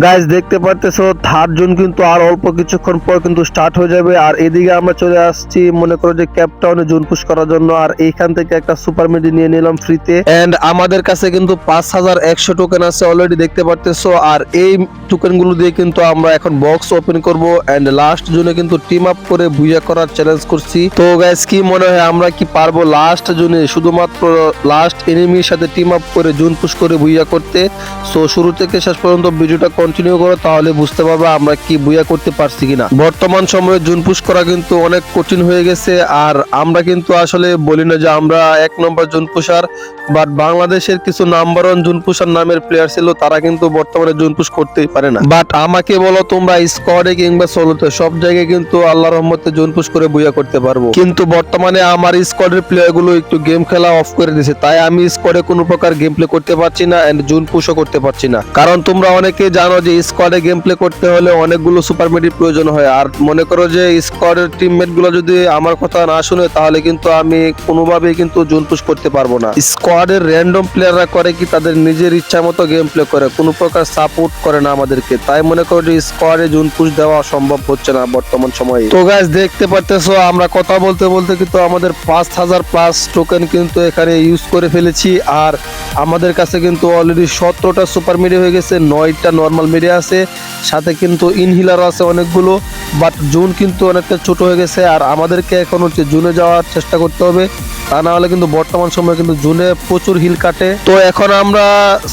Guys দেখতে পারতেছো third zone কিন্তু আর অল্প কিছুক্ষণ পর কিন্তু স্টার্ট হয়ে যাবে। আর এদিকে আমরা চলে আসছি, মনে করো যে ক্যাপটাউনে জোন পুশ করার জন্য। আর এইখান থেকে একটা সুপার মিডি নিয়ে নিলাম ফ্রিতে এন্ড আমাদের কাছে কিন্তু পাঁচ হাজার একশো টোকেন আছে অলরেডি দেখতে পারতেছো। আর এই টোকেনগুলো দিয়ে কিন্তু আমরা এখন বক্স ওপেন করব। এন্ড লাস্ট জোনে কিন্তু টিম আপ করে বুইয়া করার চ্যালেঞ্জ করছি। তো গাইজ কি মনে হয় আমরা কি পারব লাস্ট জোনে? শুধুমাত্র লাস্ট এনিমির সাথে টিম আপ করে জোন পুশ করে বুইয়া করতে। সো শুরু থেকে শেষ পর্যন্ত ভিডিওটা কন্টিনিউ করো, তাহলে বুঝতে পারবে আমরা কি বুইয়া করতে পারছি কিনা। বর্তমান সময়ে জুন পুশ করা কিন্তু অনেক কঠিন হয়ে গেছে, আর আমরা কিন্তু আসলে বলি না যে আমরা এক নম্বর জুন পুষার বাট বাংলাদেশের কিছু নাম্বার ওয়ান জুন পুষার নামের প্লেয়ার ছিল, তারা কিন্তু বর্তমানে জুন পুশ করতেই পারে না। বাট আমাকে বলো তোমরা স্কোয়াডে কিংবা সোলোতে সব জায়গায় কিন্তু আল্লাহ রহমতে জুন পুশ করে বুইয়া করতে পারব। কিন্তু বর্তমানে আমার স্কোয়াডের প্লেয়ারগুলো একটু গেম খেলা অফ করে দিয়েছে তাই আমি স্কোয়াডে কোনো প্রকার গেম প্লে করতে পারছি না এন্ড জুন পুশও করতে পারছি না। কারণ তোমরা অনেকে জানো যে স্কোয়াডে গেম প্লে করতে হলে অনেকগুলো সুপার মেডির প্রয়োজন হয়। আর মনে করো যে স্কোয়াডের টিমমেটগুলো যদি আমার কথা না শুনে, তাহলে কিন্তু আমি কোনোভাবেই কিন্তু জুন পুশ করতে পারব না। স্কোয়াডের র্যান্ডম প্লেয়াররা করে কি তাদের নিজের ইচ্ছা মতো গেম প্লে করে, কোনো প্রকার সাপোর্ট করে না আমাদেরকে। তাই মনে করো যে স্কোয়াডে জুন পুশ দেওয়া সম্ভব হচ্ছে না বর্তমান সময়ে। তো গাছ দেখতে পারতেছো, আমরা কথা বলতে বলতে কিন্তু আমাদের পাঁচ হাজার প্লাস টোকেন কিন্তু এখানে ইউজ করে ফেলেছি। আর আমাদের কাছে কিন্তু অলরেডি সতেরোটা সুপার মিডিয়া হয়ে গেছে, নয়টা নর্মাল মিডিয়া আছে সাথে কিন্তু ইনহিলারও আছে অনেকগুলো। বাট জুন কিন্তু অনেকটা ছোট হয়ে গেছে আর আমাদেরকে এখন হচ্ছে জুনে যাওয়ার চেষ্টা করতে হবে। তা না হলে কিন্তু বর্তমান সময়ে কিন্তু জুনে প্রচুর হিল কাটে। তো এখন আমরা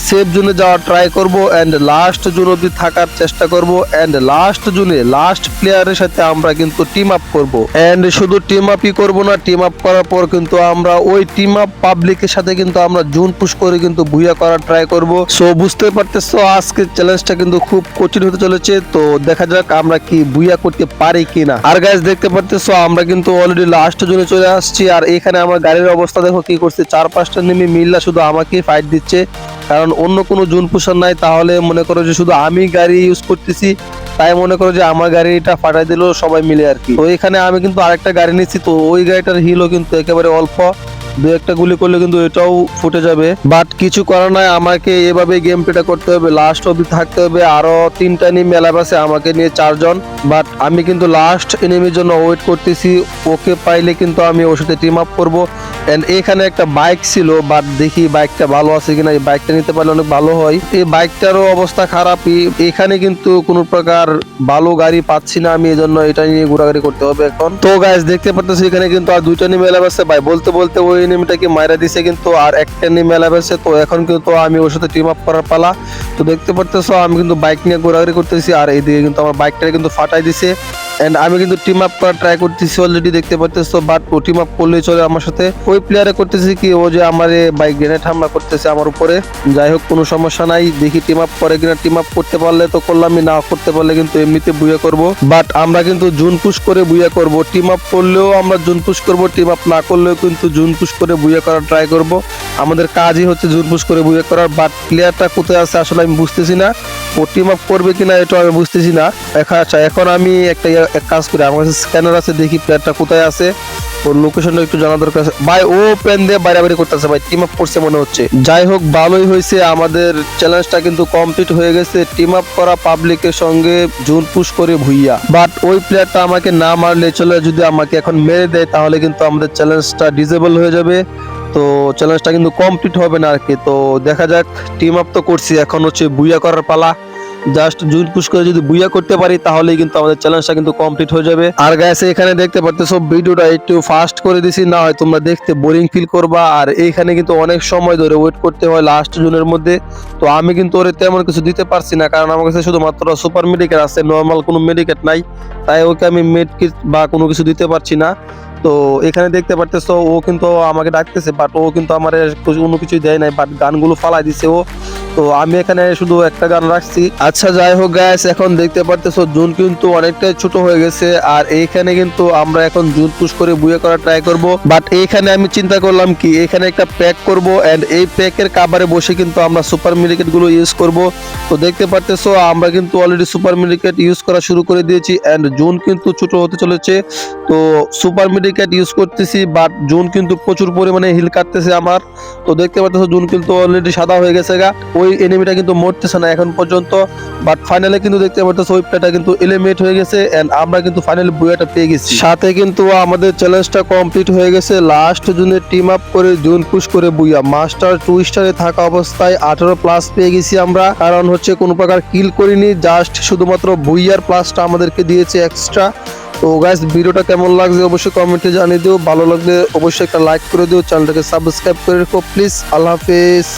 সেফ জুনে যাওয়ার ট্রাই করব এন্ড লাস্ট জুন অব্দি থাকার চেষ্টা করব এন্ড লাস্ট জুনে লাস্ট প্লেয়ারের সাথে আমরা কিন্তু টিম আপ করব। এন্ড শুধু টিম আপই করব না টিম আপ করার পর কিন্তু আমরা ওই টিম আপ পাবলিকের সাথে কিন্তু আমরা জুন পুশ করে কিন্তু ভুইয়া করার ট্রাই করব। সো বুঝতে পারতেছো আজকে চ্যালেঞ্জটা কিন্তু খুব কঠিন হতে চলেছে। তো দেখা যাক আমরা কি বুইয়া করতে পারি কিনা। আর গাইজ দেখতে পারতেছো, আমরা কিন্তু অলরেডি লাস্ট জোনে চলে আসছি, আর এখানে আমার গাড়ির অবস্থা দেখো কি করছে। চার পাঁচটা নেমে মিল্লা শুধু আমাকে ফাইট দিচ্ছে, কারণ অন্য কোনো জুন পুষার নাই, তাহলে মনে করো যে শুধু আমি গাড়ি ইউজ করতেছি, তাই মনে করো যে আমার গাড়িটা ফাটাই দিল সবাই মিলে আর কি। তো এখানে আমি কিন্তু আরেকটা গাড়ি নিচ্ছি, তো ওই গাড়িটার হিলও কিন্তু একেবারে অল্প। দু একটা গুলি করলে কিন্তু এটাও ফুটে যাবে। বাট কিছু করার নাই, আমাকে এভাবে গেম প্লেটা করতে হবে। লাস্ট অবধি থাকতে হবে। আরও তিনটা এনিমি মেলা আছে আমাকে নিয়ে চারজন। বাট আমি কিন্তু লাস্ট এনিমির জন্য ওয়েট করতেছি। ওকে পাইলে কিন্তু আমি ওর সাথে টিম আপ করব। এন্ড এখানে একটা বাইক ছিল বাট দেখি বাইকটা ভালো আছে কিনা। এই বাইকটা নিতে পারলে অনেক ভালো হয়। এই বাইকটারও অবস্থা খারাপই। এখানে কিন্তু কোনো প্রকার ভালো গাড়ি পাচ্ছি না আমি, এজন্য এটা নিয়ে ঘোরাঘুরি করতে হবে এখন। তো গাইজ দেখতে পারতেছি এখানে কিন্তু আর দুইটা নিয়ে মেলা আছে। ভাই বলতে বলতে ওই এনিমিটাকে মাইরা দিছে কিন্তু আর একটা মেলা আছে, তো এখন কিন্তু আমি ওর সাথে টিম আপ করার পালা। তো দেখতে পারতেছো, আমি কিন্তু বাইক নিয়ে ঘোরাঘুরি করতেছি, আর এইদিকে কিন্তু আমার বাইকটা কিন্তু ফাটাই দিছে। এন্ড আমি কিন্তু টিম আপ করার ট্রাই করতেছি অলরেডি দেখতে পারতেছো বাট ও টিম আপ করলেই চলে আমার সাথে। ওই প্লেয়ারে করতেছি কি, ও যে আমার বাইক গ্রেনেড হামলা করতেছে আমার উপরে। যাই হোক, কোনো সমস্যা নাই, দেখি টিম আপ করে কিনা। টিম আপ করতে পারলে তো করলামই, না করতে পারলে কিন্তু এমনিতে বুয়া করব। বাট আমরা কিন্তু জুন পুশ করে বুয়া করব। টিম আপ করলেও আমরা জুন পুশ করব টিম আপ না করলেও কিন্তু জুন পুশ করে বুয়া করার ট্রাই করব। আমাদের কাজই হচ্ছে জুন পুশ করে বুয়া করার বাট প্লেয়ারটা কোথায় আছে আসলে আমি বুঝতেছি না। ও টিম আপ করবে কিনা এটা আমি বুঝতেছি না। আচ্ছা এখন আমি একটা এক কাজ করি, আমার কাছে স্ক্যানার আছে, দেখি প্লেয়ারটা কোথায় আছে। ওর লোকেশনটা একটু জানা দরকার আছে। ভাই, ও পেন দিয়ে বাইরে করতেছে, ভাই টিম আপ করছে মনে হচ্ছে। যাই হোক, ভালোই হয়েছে, আমাদের চ্যালেঞ্জটা কিন্তু কমপ্লিট হয়ে গেছে। টিম আপ করা পাবলিকের সঙ্গে জুন পুশ করে ভুইয়া। বাট ওই প্লেয়ারটা আমাকে না মারলে চলে, যদি আমাকে এখন মেরে দেয়, তাহলে কিন্তু আমাদের চ্যালেঞ্জটা ডিজেবল হয়ে যাবে। তো চ্যালেঞ্জটা কিন্তু কমপ্লিট হবে না আর কি তো দেখা যাক টিম আপ তো করছি, এখন হচ্ছে বুইয়া করার পালা। জাস্ট জুন পুশ করে যদি বুইয়া করতে পারি, তাহলেই কিন্তু আমাদের চ্যালেঞ্জটা কিন্তু কমপ্লিট হয়ে যাবে। আর গাইস এখানে দেখতে পারতেছো, ভিডিওটা একটু ফাস্ট করে দিছি, না হয় তোমরা দেখতে বোরিং ফিল করবা। আর এইখানে কিন্তু অনেক সময় ধরে ওয়েট করতে হয় লাস্ট জুনের মধ্যে। তো আমি কিন্তু ওরে তেমন কিছু দিতে পারছি না, কারণ আমার কাছে শুধুমাত্র সুপার মেডিকেট আছে নর্মাল কোনো মেডিকেট নাই। তাই ওকে আমি মেড কিট বা কোনো কিছু দিতে পারছি না। তো এখানে দেখতে পারতেছো, ও কিন্তু আমাকে ডাকতেছে বাট ও কিন্তু আমার কোনো কিছুই দেয় নাই বাট গানগুলো ফালাই দিছে ও। তো আমি এখানে শুধু একটা গান রাখছি। আচ্ছা যাই হোক গ্যাস এখন দেখতে পারতেছো, জুন কিন্তু অনেকটাই ছোট হয়ে গেছে, আর এইখানে কিন্তু আমরা এখন জুন পুশ করে বুয়ে করার ট্রাই করব। বাট এইখানে আমি চিন্তা করলাম কি এখানে একটা প্যাক করব এন্ড এই প্যাকের কাবারে বসে কিন্তু আমরা সুপার মিনিকেটগুলো ইউজ করব। তো দেখতে পারতেছো, আমরা কিন্তু অলরেডি সুপার মিনিকেট ইউজ করা শুরু করে দিয়েছি এন্ড জুন কিন্তু ছোট হতে চলেছে। তো সুপার মিডিকেট ইউজ করতেছি বাট জুন কিন্তু প্রচুর পরিমাণে হিল কাটতেছে আমার। তো দেখতে পাচ্ছ জুন কিন্তু অলরেডি সাদা হয়ে গেছে গা। ওই ওই এনিমিটা কিন্তু মরতেছে না। এখন পর্যন্ত বাট ফাইনালে কিন্তু দেখতে পারতেছে ওই প্লেটা কিন্তু এলিমিনেট হয়ে গেছে এন্ড আমরা কিন্তু ফাইনালি বুয়াটা পেয়ে গেছি। সাথে কিন্তু আমাদের চ্যালেঞ্জটা কমপ্লিট হয়ে গেছে। লাস্ট জুনে টিম আপ করে জুন পুশ করে বুইয়া মাস্টার টু স্টারে থাকা অবস্থায় আঠারো প্লাস পেয়ে গেছি আমরা। কারণ হচ্ছে কোনো প্রকার কিল করিনি জাস্ট শুধুমাত্র বুইয়ার প্লাসটা আমাদেরকে দিয়েছে এক্সট্রা তো গাইস ভিডিওটা কেমন লাগছে অবশ্যই কমেন্টে জানিয়ে দিও। ভালো লাগলে অবশ্যই একটা লাইক করে দিও। চ্যানেলটাকে সাবস্ক্রাইব করে রেখো। প্লিজ আল্লাহ হাফেজ।